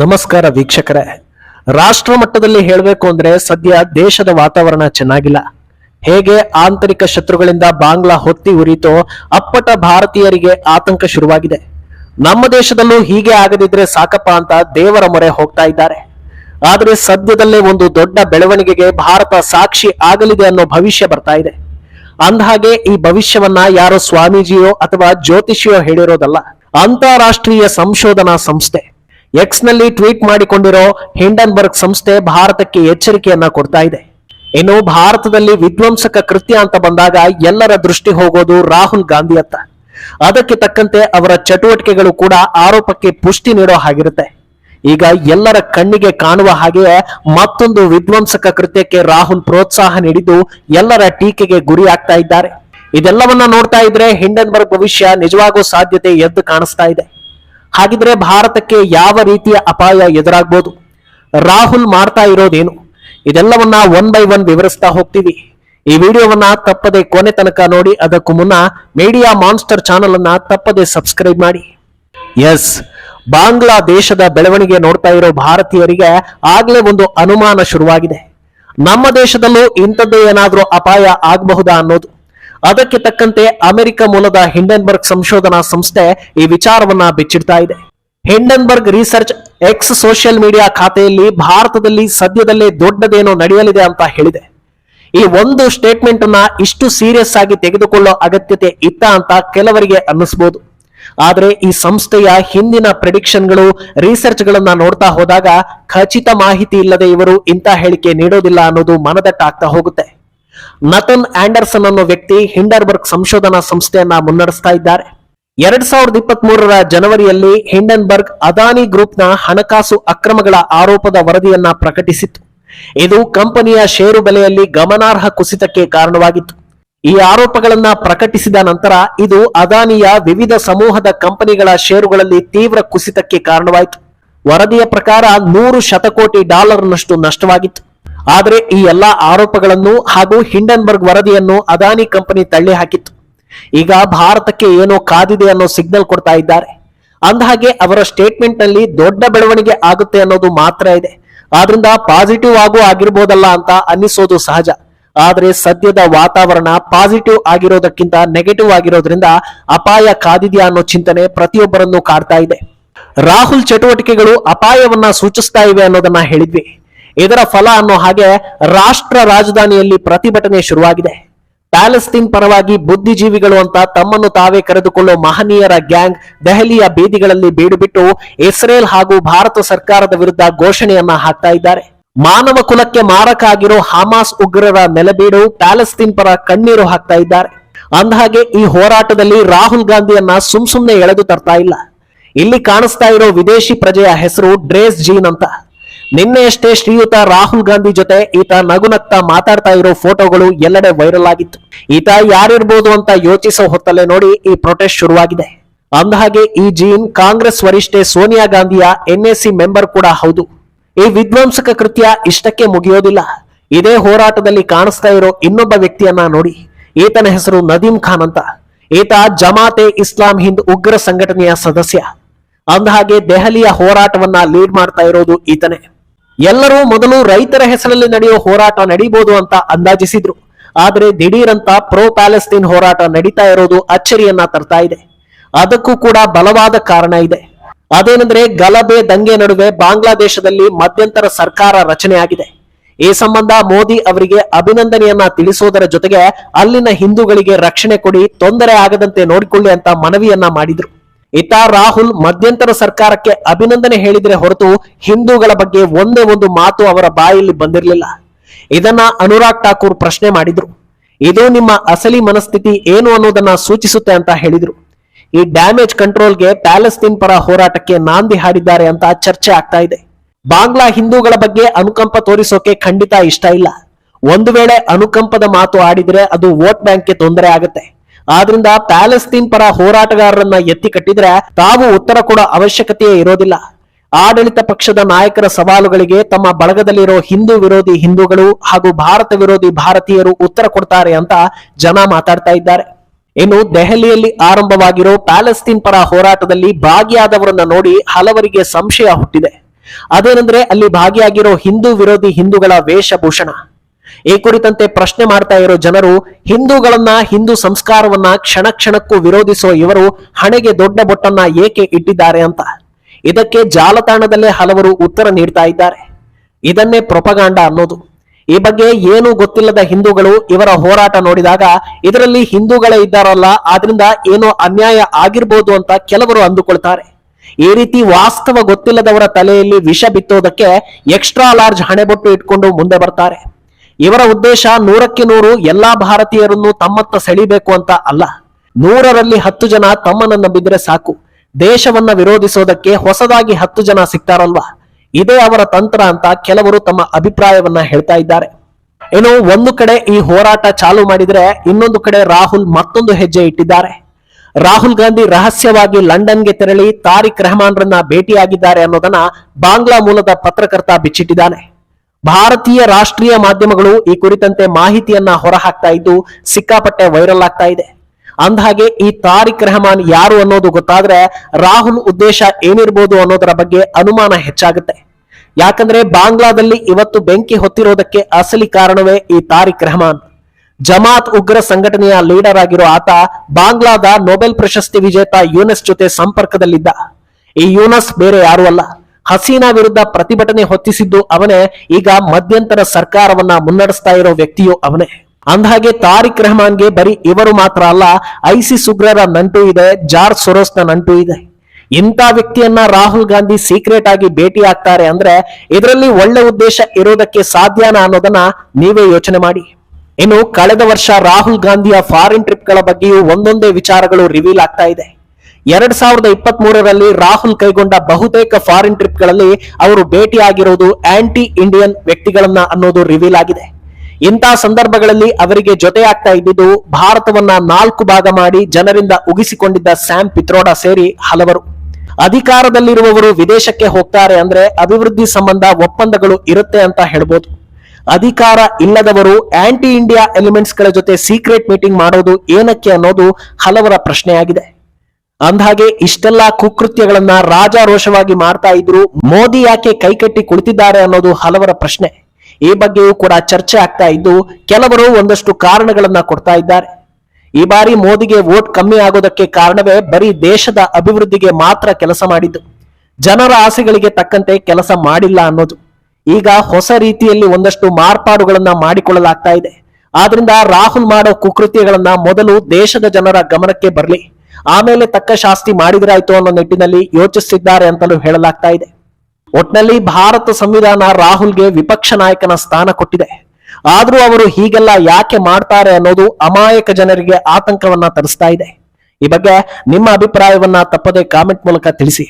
ನಮಸ್ಕಾರ ವೀಕ್ಷಕರೇ. ರಾಷ್ಟ್ರ ಮಟ್ಟದಲ್ಲಿ ಹೇಳಬೇಕು ಅಂದ್ರೆ ಸದ್ಯ ದೇಶದ ವಾತಾವರಣ ಚೆನ್ನಾಗಿಲ್ಲ. ಹೇಗೆ ಆಂತರಿಕ ಶತ್ರುಗಳಿಂದ ಬಾಂಗ್ಲಾ ಹೊತ್ತಿ ಉರಿತೋ ಅಪ್ಪಟ ಭಾರತೀಯರಿಗೆ ಆತಂಕ ಶುರುವಾಗಿದೆ. ನಮ್ಮ ದೇಶದಲ್ಲೂ ಹೀಗೆ ಆಗದಿದ್ರೆ ಸಾಕಪ್ಪ ಅಂತ ದೇವರ ಮೊರೆ ಹೋಗ್ತಾ ಇದ್ದಾರೆ. ಆದ್ರೆ ಸದ್ಯದಲ್ಲೇ ಒಂದು ದೊಡ್ಡ ಬೆಳವಣಿಗೆಗೆ ಭಾರತ ಸಾಕ್ಷಿ ಆಗಲಿದೆ ಅನ್ನೋ ಭವಿಷ್ಯ ಬರ್ತಾ ಇದೆ. ಅಂದಹಾಗೆ ಈ ಭವಿಷ್ಯವನ್ನ ಯಾರೋ ಸ್ವಾಮೀಜಿಯೋ ಅಥವಾ ಜ್ಯೋತಿಷಿಯೋ ಹೇಳಿರೋದಲ್ಲ. ಅಂತಾರಾಷ್ಟ್ರೀಯ ಸಂಶೋಧನಾ ಸಂಸ್ಥೆ. ಎಕ್ಸ್ನಲ್ಲಿ ಟ್ವೀಟ್ ಮಾಡಿಕೊಂಡಿರೋ ಹಿಂಡನ್ಬರ್ಗ್ ಸಂಸ್ಥೆ ಭಾರತಕ್ಕೆ ಎಚ್ಚರಿಕೆಯನ್ನ ಕೊಡ್ತಾ ಇದೆ. ಇನ್ನು ಭಾರತದಲ್ಲಿ ವಿಧ್ವಂಸಕ ಕೃತ್ಯ ಅಂತ ಬಂದಾಗ ಎಲ್ಲರ ದೃಷ್ಟಿ ಹೋಗೋದು ರಾಹುಲ್ ಗಾಂಧಿ ಅತ್ತ ಅದಕ್ಕೆ ತಕ್ಕಂತೆ ಅವರ ಚಟುವಟಿಕೆಗಳು ಕೂಡ ಆರೋಪಕ್ಕೆ ಪುಷ್ಟಿ ನೀಡೋ ಹಾಗಿರುತ್ತೆ. ಈಗ ಎಲ್ಲರ ಕಣ್ಣಿಗೆ ಕಾಣುವ ಹಾಗೆಯೇ ಮತ್ತೊಂದು ವಿಧ್ವಂಸಕ ಕೃತ್ಯಕ್ಕೆ ರಾಹುಲ್ ಪ್ರೋತ್ಸಾಹ ನೀಡಿದ್ದು ಎಲ್ಲರ ಟೀಕೆಗೆ ಗುರಿ ಆಗ್ತಾ ಇದ್ದಾರೆ. ಇದೆಲ್ಲವನ್ನ ನೋಡ್ತಾ ಇದ್ರೆ ಹಿಂಡನ್ಬರ್ಗ್ ಭವಿಷ್ಯ ನಿಜವಾಗೂ ಸಾಧ್ಯತೆ ಎದ್ದು ಕಾಣಿಸ್ತಾ ಇದೆ. ಹಾಗಿದ್ರೆ ಭಾರತಕ್ಕೆ ಯಾವ ರೀತಿಯ ಅಪಾಯ ಎದುರಾಗ್ಬೋದು? ರಾಹುಲ್ ಮಾಡ್ತಾ ಇರೋದೇನು? ಇದೆಲ್ಲವನ್ನ ಒನ್ ಬೈ ಒನ್ ವಿವರಿಸ್ತಾ ಹೋಗ್ತೀವಿ. ಈ ವಿಡಿಯೋವನ್ನ ತಪ್ಪದೆ ಕೊನೆ ತನಕ ನೋಡಿ, ಅದಕ್ಕೂ ಮುನ್ನ ಮೀಡಿಯಾ ಮಾನ್ಸ್ಟರ್ ಚಾನಲ್ ಅನ್ನ ತಪ್ಪದೆ ಸಬ್ಸ್ಕ್ರೈಬ್ ಮಾಡಿ. ಎಸ್ ಬಾಂಗ್ಲಾದೇಶದ ಬೆಳವಣಿಗೆ ನೋಡ್ತಾ ಇರೋ ಭಾರತೀಯರಿಗೆ ಆಗ್ಲೇ ಒಂದು ಅನುಮಾನ ಶುರುವಾಗಿದೆ. ನಮ್ಮ ದೇಶದಲ್ಲೂ ಇಂಥದ್ದೇ ಏನಾದರೂ ಅಪಾಯ ಆಗಬಹುದಾ ಅನ್ನೋದು. ಅದಕ್ಕೆ ತಕ್ಕಂತೆ ಅಮೆರಿಕ ಮೂಲದ ಹಿಂಡನ್ಬರ್ಗ್ ಸಂಶೋಧನಾ ಸಂಸ್ಥೆ ಈ ವಿಚಾರವನ್ನ ಬಿಚ್ಚಿಡ್ತಾ ಇದೆ. Hindenburg Research X social media ಖಾತೆಯಲ್ಲಿ ಭಾರತದಲ್ಲಿ ಸದ್ಯದಲ್ಲೇ ದೊಡ್ಡದೇನೋ ನಡೆಯಲಿದೆ ಅಂತ ಹೇಳಿದೆ. ಈ ಒಂದು ಸ್ಟೇಟ್ಮೆಂಟ್ ಅನ್ನ ಇಷ್ಟು ಸೀರಿಯಸ್ ಆಗಿ ತೆಗೆದುಕೊಳ್ಳೋ ಅಗತ್ಯತೆ ಇತ್ತ ಅಂತ ಕೆಲವರಿಗೆ ಅನ್ನಿಸ್ಬೋದು. ಆದರೆ ಈ ಸಂಸ್ಥೆಯ ಹಿಂದಿನ ಪ್ರೆಡಿಕ್ಷನ್ಗಳು ರಿಸರ್ಚ್ ಗಳನ್ನ ನೋಡ್ತಾ ಹೋದಾಗ ಖಚಿತ ಮಾಹಿತಿ ಇಲ್ಲದೆ ಇವರು ಇಂಥ ಹೇಳಿಕೆ ನೀಡೋದಿಲ್ಲ ಅನ್ನೋದು ಮನದಟ್ಟಾಗ್ತಾ ಹೋಗುತ್ತೆ. ನಟನ್ ಆಂಡರ್ಸನ್ ಅನ್ನೋ ವ್ಯಕ್ತಿ ಹಿಂಡರ್ಬರ್ಗ್ ಸಂಶೋಧನಾ ಸಂಸ್ಥೆಯನ್ನ ಮುನ್ನಡೆಸ್ತಾ ಇದ್ದಾರೆ. ಎರಡ್ ಸಾವಿರದ ಇಪ್ಪತ್ತ್ ಮೂರರ ಜನವರಿಯಲ್ಲಿ ಹಿಂಡನ್ಬರ್ಗ್ ಅದಾನಿ ಗ್ರೂಪ್ನ ಹಣಕಾಸು ಅಕ್ರಮಗಳ ಆರೋಪದ ವರದಿಯನ್ನ ಪ್ರಕಟಿಸಿತ್ತು. ಇದು ಕಂಪನಿಯ ಷೇರು ಬೆಲೆಯಲ್ಲಿ ಗಮನಾರ್ಹ ಕುಸಿತಕ್ಕೆ ಕಾರಣವಾಗಿತ್ತು. ಈ ಆರೋಪಗಳನ್ನ ಪ್ರಕಟಿಸಿದ ನಂತರ ಇದು ಅದಾನಿಯ ವಿವಿಧ ಸಮೂಹದ ಕಂಪನಿಗಳ ಷೇರುಗಳಲ್ಲಿ ತೀವ್ರ ಕುಸಿತಕ್ಕೆ ಕಾರಣವಾಯಿತು. ವರದಿಯ ಪ್ರಕಾರ ನೂರು ಶತಕೋಟಿ ಡಾಲರ್ನಷ್ಟು ನಷ್ಟವಾಗಿತ್ತು. ಆದರೆ ಈ ಎಲ್ಲಾ ಆರೋಪಗಳನ್ನು ಹಾಗೂ ಹಿಂಡನ್ಬರ್ಗ್ ವರದಿಯನ್ನು ಅದಾನಿ ಕಂಪನಿ ತಳ್ಳಿ ಹಾಕಿತ್ತು. ಈಗ ಭಾರತಕ್ಕೆ ಏನೋ ಕಾದಿದೆ ಅನ್ನೋ ಸಿಗ್ನಲ್ ಕೊಡ್ತಾ ಇದ್ದಾರೆ. ಅಂದಹಾಗೆ ಅವರ ಸ್ಟೇಟ್ಮೆಂಟ್ನಲ್ಲಿ ದೊಡ್ಡ ಬೆಳವಣಿಗೆ ಆಗುತ್ತೆ ಅನ್ನೋದು ಮಾತ್ರ ಇದೆ. ಆದ್ರಿಂದ ಪಾಸಿಟಿವ್ ಆಗು ಆಗಿರ್ಬೋದಲ್ಲ ಅಂತ ಅನ್ನಿಸೋದು ಸಹಜ. ಆದ್ರೆ ಸದ್ಯದ ವಾತಾವರಣ ಪಾಸಿಟಿವ್ ಆಗಿರೋದಕ್ಕಿಂತ ನೆಗೆಟಿವ್ ಆಗಿರೋದ್ರಿಂದ ಅಪಾಯ ಕಾದಿದೆಯಾ ಅನ್ನೋ ಚಿಂತನೆ ಪ್ರತಿಯೊಬ್ಬರನ್ನು ಕಾಡ್ತಾ ಇದೆ. ರಾಹುಲ್ ಚಟುವಟಿಕೆಗಳು ಅಪಾಯವನ್ನ ಸೂಚಿಸ್ತಾ ಇವೆ ಅನ್ನೋದನ್ನ ಹೇಳಿದ್ವಿ. ಇದರ ಫಲ ಅನ್ನೋ ಹಾಗೆ ರಾಷ್ಟ್ರ ರಾಜಧಾನಿಯಲ್ಲಿ ಪ್ರತಿಭಟನೆ ಶುರುವಾಗಿದೆ. ಪ್ಯಾಲೆಸ್ತೀನ್ ಪರವಾಗಿ ಬುದ್ಧಿಜೀವಿಗಳು ಅಂತ ತಮ್ಮನ್ನು ತಾವೇ ಕರೆದುಕೊಳ್ಳೋ ಮಹನೀಯರ ಗ್ಯಾಂಗ್ ದೆಹಲಿಯ ಬೀದಿಗಳಲ್ಲಿ ಬೀಡುಬಿಟ್ಟು ಇಸ್ರೇಲ್ ಹಾಗೂ ಭಾರತ ಸರ್ಕಾರದ ವಿರುದ್ಧ ಘೋಷಣೆಯನ್ನ ಹಾಕ್ತಾ ಇದ್ದಾರೆ. ಮಾನವ ಕುಲಕ್ಕೆ ಮಾರಕ ಆಗಿರೋ ಹಮಾಸ್ ಉಗ್ರರ ನೆಲೆಬೀಡು ಪ್ಯಾಲೆಸ್ತೀನ್ ಪರ ಕಣ್ಣೀರು ಹಾಕ್ತಾ ಇದ್ದಾರೆ. ಅಂದಹಾಗೆ ಈ ಹೋರಾಟದಲ್ಲಿ ರಾಹುಲ್ ಗಾಂಧಿಯನ್ನ ಸುಮ್ ಸುಮ್ನೆ ಎಳೆದು ತರ್ತಾ ಇಲ್ಲ. ಇಲ್ಲಿ ಕಾಣಿಸ್ತಾ ಇರೋ ವಿದೇಶಿ ಪ್ರಜೆಯ ಹೆಸರು ಡ್ರೇಸ್ ಜೀನ್ ಅಂತ. ನಿನ್ನೆಯಷ್ಟೇ ಶ್ರೀಯುತ ರಾಹುಲ್ ಗಾಂಧಿ ಜೊತೆ ಈತ ನಗುನಗ್ತಾ ಮಾತಾಡ್ತಾ ಇರೋ ಫೋಟೋಗಳು ಎಲ್ಲೆಡೆ ವೈರಲ್ ಆಗಿತ್ತು. ಈತ ಯಾರಿರ್ಬೋದು ಅಂತ ಯೋಚಿಸೋ ಹೊತ್ತಲ್ಲೇ ನೋಡಿ ಈ ಪ್ರೊಟೆಸ್ಟ್ ಶುರುವಾಗಿದೆ. ಅಂದಹಾಗೆ ಈ ಜೀನ್ ಕಾಂಗ್ರೆಸ್ ವರಿಷ್ಠೆ ಸೋನಿಯಾ ಗಾಂಧಿಯ ಎನ್ಎಸಿ ಮೆಂಬರ್ ಕೂಡ ಹೌದು. ಈ ವಿಧ್ವಂಸಕ ಕೃತ್ಯ ಇಷ್ಟಕ್ಕೆ ಮುಗಿಯೋದಿಲ್ಲ. ಇದೇ ಹೋರಾಟದಲ್ಲಿ ಕಾಣಿಸ್ತಾ ಇರೋ ಇನ್ನೊಬ್ಬ ವ್ಯಕ್ತಿಯನ್ನ ನೋಡಿ. ಈತನ ಹೆಸರು ನದೀಂ ಖಾನ್ ಅಂತ. ಈತ ಜಮಾತೆ ಇಸ್ಲಾಂ ಹಿಂದ್ ಉಗ್ರ ಸಂಘಟನೆಯ ಸದಸ್ಯ. ಅಂದಹಾಗೆ ದೆಹಲಿಯ ಹೋರಾಟವನ್ನ ಲೀಡ್ ಮಾಡ್ತಾ ಇರೋದು ಈತನೇ. ಎಲ್ಲರೂ ಮೊದಲು ರೈತರ ಹೆಸರಲ್ಲಿ ನಡೆಯೋ ಹೋರಾಟ ನಡೀಬಹುದು ಅಂತ ಅಂದಾಜಿಸಿದ್ರು. ಆದರೆ ದಿಢೀರಂತ ಪ್ರೋ ಪ್ಯಾಲೆಸ್ತೀನ್ ಹೋರಾಟ ನಡೀತಾ ಇರೋದು ಅಚ್ಚರಿಯನ್ನ ತರ್ತಾ ಇದೆ. ಅದಕ್ಕೂ ಕೂಡ ಬಲವಾದ ಕಾರಣ ಇದೆ. ಅದೇನೆಂದ್ರೆ ಗಲಭೆ ದಂಗೆ ನಡುವೆ ಬಾಂಗ್ಲಾದೇಶದಲ್ಲಿ ಮಧ್ಯಂತರ ಸರ್ಕಾರ ರಚನೆಯಾಗಿದೆ ಈ ಸಂಬಂಧ ಮೋದಿ ಅವರಿಗೆ ಅಭಿನಂದನೆಯನ್ನ ತಿಳಿಸೋದರ ಜೊತೆಗೆ ಅಲ್ಲಿನ ಹಿಂದೂಗಳಿಗೆ ರಕ್ಷಣೆ ಕೊಡಿ, ತೊಂದರೆ ಆಗದಂತೆ ನೋಡಿಕೊಳ್ಳಿ ಅಂತ ಮನವಿಯನ್ನ ಮಾಡಿದ್ರು. ಇತ್ತ ರಾಹುಲ್ ಮಧ್ಯಂತರ ಸರ್ಕಾರಕ್ಕೆ ಅಭಿನಂದನೆ ಹೇಳಿದ್ರೆ ಹೊರತು ಹಿಂದೂಗಳ ಬಗ್ಗೆ ಒಂದೇ ಒಂದು ಮಾತು ಅವರ ಬಾಯಲ್ಲಿ ಬಂದಿರಲಿಲ್ಲ. ಇದನ್ನ ಅನುರಾಗ್ ಠಾಕೂರ್ ಪ್ರಶ್ನೆ ಮಾಡಿದ್ರು. ಇದು ನಿಮ್ಮ ಅಸಲಿ ಮನಸ್ಥಿತಿ ಏನು ಅನ್ನೋದನ್ನ ಸೂಚಿಸುತ್ತೆ ಅಂತ ಹೇಳಿದ್ರು. ಈ ಡ್ಯಾಮೇಜ್ ಕಂಟ್ರೋಲ್ಗೆ ಪ್ಯಾಲೆಸ್ತೀನ್ ಪರ ಹೋರಾಟಕ್ಕೆ ನಾಂದಿ ಹಾಡಿದ್ದಾರೆ ಅಂತ ಚರ್ಚೆ ಆಗ್ತಾ ಇದೆ. ಬಾಂಗ್ಲಾ ಹಿಂದೂಗಳ ಬಗ್ಗೆ ಅನುಕಂಪ ತೋರಿಸೋಕೆ ಖಂಡಿತ ಇಷ್ಟ ಇಲ್ಲ. ಒಂದು ವೇಳೆ ಅನುಕಂಪದ ಮಾತು ಆಡಿದ್ರೆ ಅದು ವೋಟ್ ಬ್ಯಾಂಕ್ಗೆ ತೊಂದರೆ ಆಗುತ್ತೆ. ಆದ್ರಿಂದ ಪ್ಯಾಲೆಸ್ತೀನ್ ಪರ ಹೋರಾಟಗಾರರನ್ನ ಎತ್ತಿ ಕಟ್ಟಿದ್ರೆ ತಾವು ಉತ್ತರ ಕೊಡೋ ಅವಶ್ಯಕತೆಯೇ ಇರೋದಿಲ್ಲ. ಆಡಳಿತ ಪಕ್ಷದ ನಾಯಕರ ಸವಾಲುಗಳಿಗೆ ತಮ್ಮ ಬಳಗದಲ್ಲಿರೋ ಹಿಂದೂ ವಿರೋಧಿ ಹಿಂದೂಗಳು ಹಾಗೂ ಭಾರತ ವಿರೋಧಿ ಭಾರತೀಯರು ಉತ್ತರ ಕೊಡ್ತಾರೆ ಅಂತ ಜನ ಮಾತಾಡ್ತಾ ಇದ್ದಾರೆ. ಇನ್ನು ದೆಹಲಿಯಲ್ಲಿ ಆರಂಭವಾಗಿರೋ ಪ್ಯಾಲೆಸ್ತೀನ್ ಪರ ಹೋರಾಟದಲ್ಲಿ ಭಾಗಿಯಾದವರನ್ನ ನೋಡಿ ಹಲವರಿಗೆ ಸಂಶಯ ಹುಟ್ಟಿದೆ. ಅದೇನೆಂದ್ರೆ ಅಲ್ಲಿ ಭಾಗಿಯಾಗಿರೋ ಹಿಂದೂ ವಿರೋಧಿ ಹಿಂದೂಗಳ ವೇಷಭೂಷಣ. ಈ ಕುರಿತಂತೆ ಪ್ರಶ್ನೆ ಮಾಡ್ತಾ ಇರೋ ಜನರು, ಹಿಂದೂಗಳನ್ನ, ಹಿಂದೂ ಸಂಸ್ಕಾರವನ್ನ ಕ್ಷಣ ಕ್ಷಣಕ್ಕೂ ವಿರೋಧಿಸುವ ಇವರು ಹಣೆಗೆ ದೊಡ್ಡ ಬೊಟ್ಟನ್ನ ಏಕೆ ಇಟ್ಟಿದ್ದಾರೆ ಅಂತ. ಇದಕ್ಕೆ ಜಾಲತಾಣದಲ್ಲೇ ಹಲವರು ಉತ್ತರ ನೀಡ್ತಾ ಇದ್ದಾರೆ. ಇದನ್ನೇ ಪ್ರೊಪಗಾಂಡ ಅನ್ನೋದು. ಈ ಬಗ್ಗೆ ಏನೂ ಗೊತ್ತಿಲ್ಲದ ಹಿಂದೂಗಳು ಇವರ ಹೋರಾಟ ನೋಡಿದಾಗ, ಇದರಲ್ಲಿ ಹಿಂದೂಗಳೇ ಇದ್ದಾರಲ್ಲ, ಆದ್ರಿಂದ ಏನೋ ಅನ್ಯಾಯ ಆಗಿರ್ಬೋದು ಅಂತ ಕೆಲವರು ಅಂದುಕೊಳ್ತಾರೆ. ಈ ರೀತಿ ವಾಸ್ತವ ಗೊತ್ತಿಲ್ಲದವರ ತಲೆಯಲ್ಲಿ ವಿಷ ಬಿತ್ತೋದಕ್ಕೆ ಎಕ್ಸ್ಟ್ರಾ ಲಾರ್ಜ್ ಹಣೆಬೊಟ್ಟು ಇಟ್ಕೊಂಡು ಮುಂದೆ ಬರ್ತಾರೆ. ಇವರ ಉದ್ದೇಶ ನೂರಕ್ಕೆ ನೂರು ಎಲ್ಲಾ ಭಾರತೀಯರನ್ನು ತಮ್ಮತ್ತ ಸೆಳಿಬೇಕು ಅಂತ ಅಲ್ಲ. ನೂರರಲ್ಲಿ ಹತ್ತು ಜನ ತಮ್ಮನ್ನ ನಂಬಿದ್ರೆ ಸಾಕು. ದೇಶವನ್ನ ವಿರೋಧಿಸೋದಕ್ಕೆ ಹೊಸದಾಗಿ ಹತ್ತು ಜನ ಸಿಗ್ತಾರಲ್ವಾ? ಇದೇ ಅವರ ತಂತ್ರ ಅಂತ ಕೆಲವರು ತಮ್ಮ ಅಭಿಪ್ರಾಯವನ್ನ ಹೇಳ್ತಾ ಇದ್ದಾರೆ. ಇನ್ನು ಒಂದು ಕಡೆ ಈ ಹೋರಾಟ ಚಾಲು ಮಾಡಿದ್ರೆ ಇನ್ನೊಂದು ಕಡೆ ರಾಹುಲ್ ಮತ್ತೊಂದು ಹೆಜ್ಜೆ ಇಟ್ಟಿದ್ದಾರೆ. ರಾಹುಲ್ ಗಾಂಧಿ ರಹಸ್ಯವಾಗಿ ಲಂಡನ್ಗೆ ತೆರಳಿ ತಾರಿಕ್ ರೆಹಮಾನ್ರನ್ನ ಭೇಟಿಯಾಗಿದ್ದಾರೆ ಅನ್ನೋದನ್ನ ಬಾಂಗ್ಲಾ ಮೂಲದ ಪತ್ರಕರ್ತ ಬಿಚ್ಚಿಟ್ಟಿದ್ದಾನೆ. ಭಾರತೀಯ ರಾಷ್ಟ್ರೀಯ ಮಾಧ್ಯಮಗಳು ಈ ಕುರಿತಂತೆ ಮಾಹಿತಿಯನ್ನ ಹೊರಹಾಕ್ತಾ ಇದ್ದು ಸಿಕ್ಕಾಪಟ್ಟೆ ವೈರಲ್ ಆಗ್ತಾ ಇದೆ. ಅಂದಹಾಗೆ ಈ ತಾರಿಕ್ ರೆಹಮಾನ್ ಯಾರು ಅನ್ನೋದು ಗೊತ್ತಾದ್ರೆ ರಾಹುಲ್ ಉದ್ದೇಶ ಏನಿರ್ಬೋದು ಅನ್ನೋದರ ಬಗ್ಗೆ ಅನುಮಾನ ಹೆಚ್ಚಾಗುತ್ತೆ. ಯಾಕಂದ್ರೆ ಬಾಂಗ್ಲಾದಲ್ಲಿ ಇವತ್ತು ಬೆಂಕಿ ಹೊತ್ತಿರೋದಕ್ಕೆ ಅಸಲಿ ಕಾರಣವೇ ಈ ತಾರಿಕ್ ರೆಹಮಾನ್. ಜಮಾತ್ ಉಗ್ರ ಸಂಘಟನೆಯ ಲೀಡರ್ ಆಗಿರೋ ಆತ ಬಾಂಗ್ಲಾದ ನೊಬೆಲ್ ಪ್ರಶಸ್ತಿ ವಿಜೇತ ಯೂನಸ್ ಜೊತೆ ಸಂಪರ್ಕದಲ್ಲಿದ್ದ. ಈ ಯೂನಸ್ ಬೇರೆ ಯಾರು ಅಲ್ಲ. ಹಸೀನಾ ವಿರುದ್ಧ ಪ್ರತಿಭಟನೆ ಹೊತ್ತಿಸಿದ್ದು ಅವನೇ ಈಗ ಮಧ್ಯಂತರ ಸರ್ಕಾರವನ್ನ ಮುನ್ನಡೆಸ್ತಾ ಇರೋ ವ್ಯಕ್ತಿಯು ಅವನೇ. ಅಂದಹಾಗೆ ತಾರಿಕ್ ರೆಹಮಾನ್ಗೆ ಬರೀ ಇವರು ಮಾತ್ರ ಅಲ್ಲ, ಐಸಿಸ್ ಉಗ್ರರ ನಂಟು ಇದೆ, ಜಾರ್ಜ್ ಸೊರೋಸ್ನ ನಂಟು ಇದೆ. ಇಂಥ ವ್ಯಕ್ತಿಯನ್ನ ರಾಹುಲ್ ಗಾಂಧಿ ಸೀಕ್ರೆಟ್ ಆಗಿ ಭೇಟಿ ಆಗ್ತಾರೆ ಅಂದ್ರೆ ಇದರಲ್ಲಿ ಒಳ್ಳೆ ಉದ್ದೇಶ ಇರೋದಕ್ಕೆ ಸಾಧ್ಯನಾ ಅನ್ನೋದನ್ನ ನೀವೇ ಯೋಚನೆ ಮಾಡಿ. ಇನ್ನು ಕಳೆದ ವರ್ಷ ರಾಹುಲ್ ಗಾಂಧಿಯ ಫಾರಿನ್ ಟ್ರಿಪ್ಗಳ ಬಗ್ಗೆಯೂ ಒಂದೊಂದೇ ವಿಚಾರಗಳು ರಿವೀಲ್ ಆಗ್ತಾ ಇದೆ. ಎರಡ್ ಸಾವಿರದ ಇಪ್ಪತ್ತ್ ಮೂರರಲ್ಲಿ ರಾಹುಲ್ ಕೈಗೊಂಡ ಬಹುತೇಕ ಫಾರಿನ್ ಟ್ರಿಪ್ಗಳಲ್ಲಿ ಅವರು ಭೇಟಿಯಾಗಿರುವುದು ಆಂಟಿ ಇಂಡಿಯನ್ ವ್ಯಕ್ತಿಗಳನ್ನ ಅನ್ನೋದು ರಿವೀಲ್ ಆಗಿದೆ. ಇಂತಹ ಸಂದರ್ಭಗಳಲ್ಲಿ ಅವರಿಗೆ ಜೊತೆ ಆಗ್ತಾ ಇದ್ದುದು ಭಾರತವನ್ನ ನಾಲ್ಕು ಭಾಗ ಮಾಡಿ ಜನರಿಂದ ಉಗಿಸಿಕೊಂಡಿದ್ದ ಸ್ಯಾಮ್ ಪಿತ್ರೋಡಾ ಸೇರಿ ಹಲವರು. ಅಧಿಕಾರದಲ್ಲಿರುವವರು ವಿದೇಶಕ್ಕೆ ಹೋಗ್ತಾರೆ ಅಂದ್ರೆ ಅಭಿವೃದ್ಧಿ ಸಂಬಂಧ ಒಪ್ಪಂದಗಳು ಇರುತ್ತೆ ಅಂತ ಹೇಳ್ಬೋದು. ಅಧಿಕಾರ ಇಲ್ಲದವರು ಆಂಟಿ ಇಂಡಿಯಾ ಎಲಿಮೆಂಟ್ಸ್ಗಳ ಜೊತೆ ಸೀಕ್ರೆಟ್ ಮೀಟಿಂಗ್ ಮಾಡೋದು ಏನಕ್ಕೆ ಅನ್ನೋದು ಹಲವರ ಪ್ರಶ್ನೆಯಾಗಿದೆ. ಅಂದ್ಹಾಗೆ ಇಷ್ಟೆಲ್ಲ ಕುಕೃತ್ಯಗಳನ್ನ ರಾಜಾರೋಷವಾಗಿ ಮಾಡ್ತಾ ಇದ್ರು ಮೋದಿ ಯಾಕೆ ಕೈಕಟ್ಟಿ ಕುಳಿತಿದ್ದಾರೆ ಅನ್ನೋದು ಹಲವರ ಪ್ರಶ್ನೆ. ಈ ಬಗ್ಗೆಯೂ ಕೂಡ ಚರ್ಚೆ ಆಗ್ತಾ ಇದ್ದು ಕೆಲವರು ಒಂದಷ್ಟು ಕಾರಣಗಳನ್ನ ಕೊಡ್ತಾ ಇದ್ದಾರೆ. ಈ ಬಾರಿ ಮೋದಿಗೆ ವೋಟ್ ಕಮ್ಮಿ ಆಗೋದಕ್ಕೆ ಕಾರಣವೇ ಬರೀ ದೇಶದ ಅಭಿವೃದ್ಧಿಗೆ ಮಾತ್ರ ಕೆಲಸ ಮಾಡಿದ್ದು. ಜನರ ಆಸೆಗಳಿಗೆ ತಕ್ಕಂತೆ ಕೆಲಸ ಮಾಡಿಲ್ಲ ಅನ್ನೋದು. ಈಗ ಹೊಸ ರೀತಿಯಲ್ಲಿ ಒಂದಷ್ಟು ಮಾರ್ಪಾಡುಗಳನ್ನ ಮಾಡಿಕೊಳ್ಳಲಾಗ್ತಾ ಇದೆ. ಆದ್ರಿಂದ ರಾಹುಲ್ ಮಾಡೋ ಕುಕೃತ್ಯಗಳನ್ನ ಮೊದಲು ದೇಶದ ಜನರ ಗಮನಕ್ಕೆ ಬರಲಿ. ಆಮೇಲೆ ತಕ್ಕ ಶಾಸ್ತಿ ಮಾಡಿದ್ರಾಯ್ತು ಅನ್ನೋ ನಿಟ್ಟಿನಲ್ಲಿ ಯೋಚಿಸುತ್ತಿದ್ದಾರೆ ಅಂತಲೂ ಹೇಳಲಾಗ್ತಾ ಇದೆ. ಒಟ್ನಲ್ಲಿ ಭಾರತ ಸಂವಿಧಾನ ರಾಹುಲ್ಗೆ ವಿಪಕ್ಷ ನಾಯಕನ ಸ್ಥಾನ ಕೊಟ್ಟಿದೆ. ಆದ್ರೂ ಅವರು ಹೀಗೆಲ್ಲ ಯಾಕೆ ಮಾಡ್ತಾರೆ ಅನ್ನೋದು ಅಮಾಯಕ ಜನರಿಗೆ ಆತಂಕವನ್ನ ತರಿಸ್ತಾ ಇದೆ. ಈ ಬಗ್ಗೆ ನಿಮ್ಮ ಅಭಿಪ್ರಾಯವನ್ನ ತಪ್ಪದೆ ಕಾಮೆಂಟ್ ಮೂಲಕ ತಿಳಿಸಿ.